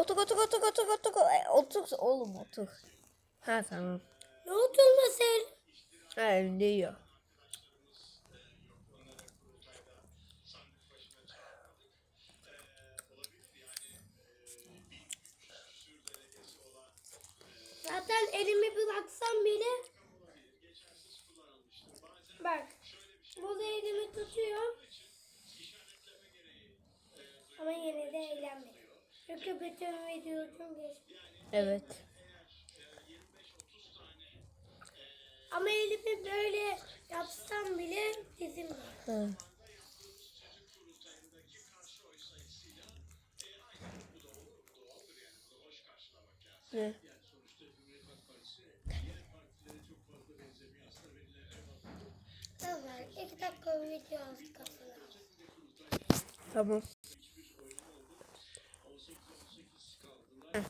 Otur otur otur otur otur. Ay, Otur oğlum otur. Ha tamam. Ne oturmasın? Ha elinde yiyor. Zaten elimi bıraksam bile bak burada elimi tutuyor ama yine de eğlenmedim. Çünkü bütün videocum geçti. Evet. Ama elimi böyle yapsam bile dizim var. Ne? Evet, iki dakika video aldık aslında. Tamam. Heh.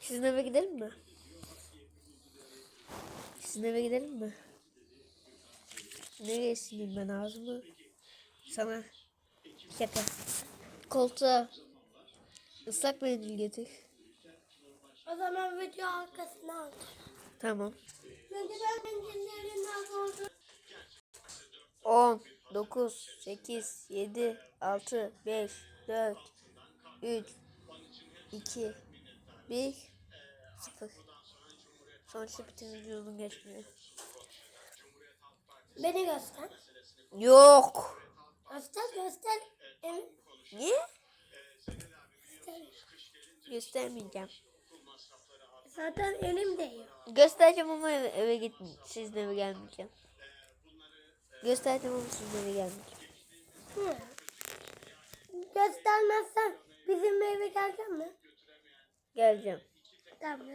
Sizin eve gidelim mi? Sizin eve gidelim mi? Nereye sileyim ben ağzımı? Sana şaka. Koltuğa ıslak mendil getir. O zaman video arkasına al. Tamam. Çünkü ben pencerelerinden sonra 10, 9, 8, 7, 6, 5, 4, 3, 2, 1, 0. Sonuçta bütün vücudum geçmiyor. beni göster. Yok. Göster göster. Niye? göster. Göstermeyeceğim. Zaten elim değiyor. Göstereceğim ama eve, eve git. Sizin eve gelmeyeceğim. Göstereceğim ama sizin eve gelmeyeceğim. Hı. Göstermezsen bizim eve gelecek mi? Geleceğim. Tamam.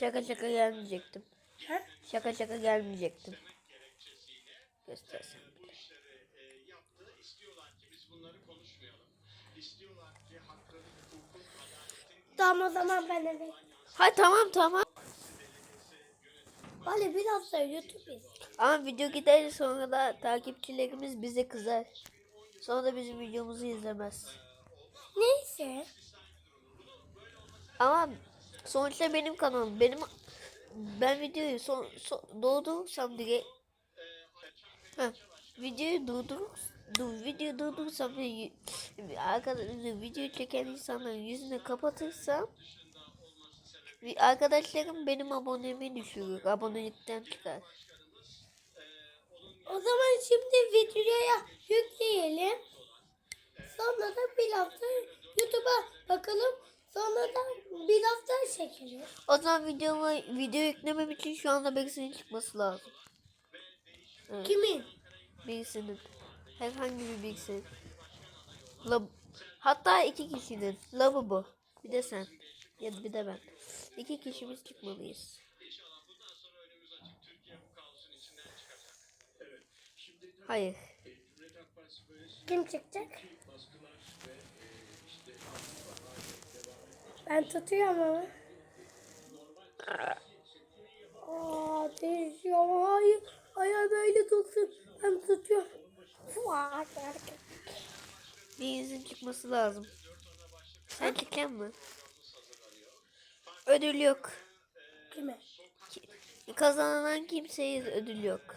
Şaka şaka gelmeyecektim. Ha? Şaka şaka gelmeyecektim. Göstersem. Tamam o zaman ben eve. Ha tamam tamam. Hadi biraz da YouTube iz. Ama video gider sonra da takipçilerimiz bize kızar. Sonra da bizim videomuzu izlemez. Neyse. Ama sonuçta benim kanalım. Benim ben videoyu son, son doğdursam direkt ha, videoyu durdur dur, videoyu y- arkadaşlar video çeken insanların yüzünü kapatırsam arkadaşlarım benim abonemi düşürür. Abonelikten çıkar. O zaman şimdi videoya yükleyelim. Sonra da bir hafta YouTube'a bakalım. Sonra da bir hafta çekelim. O zaman videoma video yüklemem için şu anda birisinin çıkması lazım. Evet. Kimin? Birisinin. Herhangi bir birisinin. Lab Hatta iki kişinin. Lavabo. Bir de sen. Ya bir de ben. İki kişimiz çıkmalıyız. Hayır. Kim çıkacak? Ben tutuyorum ama. Aa, değişiyor. Hayır. Hayır böyle tutsun. Ben tutuyorum. Birinizin çıkması lazım. Sen çıkacak mı? Ödül yok. Kime? Ki- Kazanan kimseye ödül yok.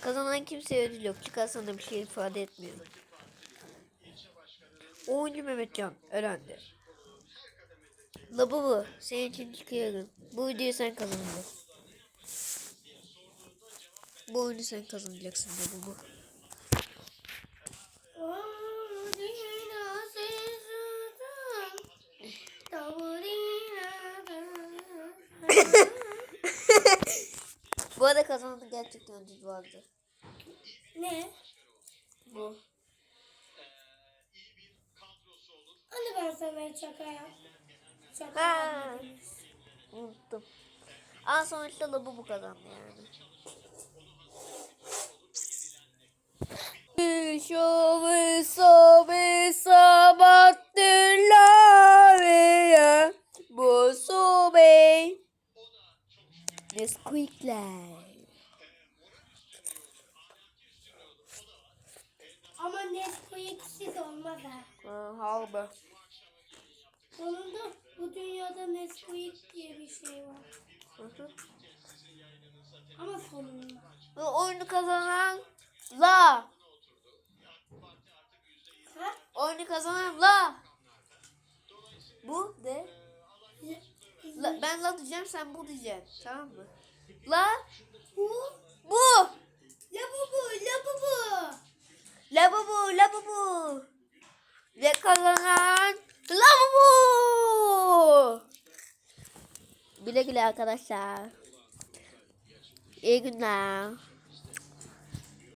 Kazanan kimseye ödül yok. Çıkarsan da bir şey ifade etmiyor. Oyuncu Mehmetcan öğrendi. Labubu senin için çıkıyorum. Bu videoyu sen kazandın. Bu oyunu sen kazanacaksın Labubu. Bu arada kazandı gerçekten ödül vardı. ne? Bu. Hani ben sana şaka yap. Şaka Ha. yapmadım. Unuttum. Ama sonuçta Labubu kazandı yani. Şovu sobe sabattırlar Bu sobe Nesquik'ler. Ama Nesquik'siz olmaz ha. Ha, harbi. Sonunda bu dünyada Nesquik diye bir şey var. Hı hı. Ama sonunda. Ve oyunu kazanan la. Ha? Oyunu kazanan la. Bu de. La, ben la diyeceğim sen bu diyeceksin. Tamam mı? La. Bu. Bu. Labubu, labubu. Lavabo, lavabo. Ve kazanan lavabo. Güle güle arkadaşlar. İyi günler.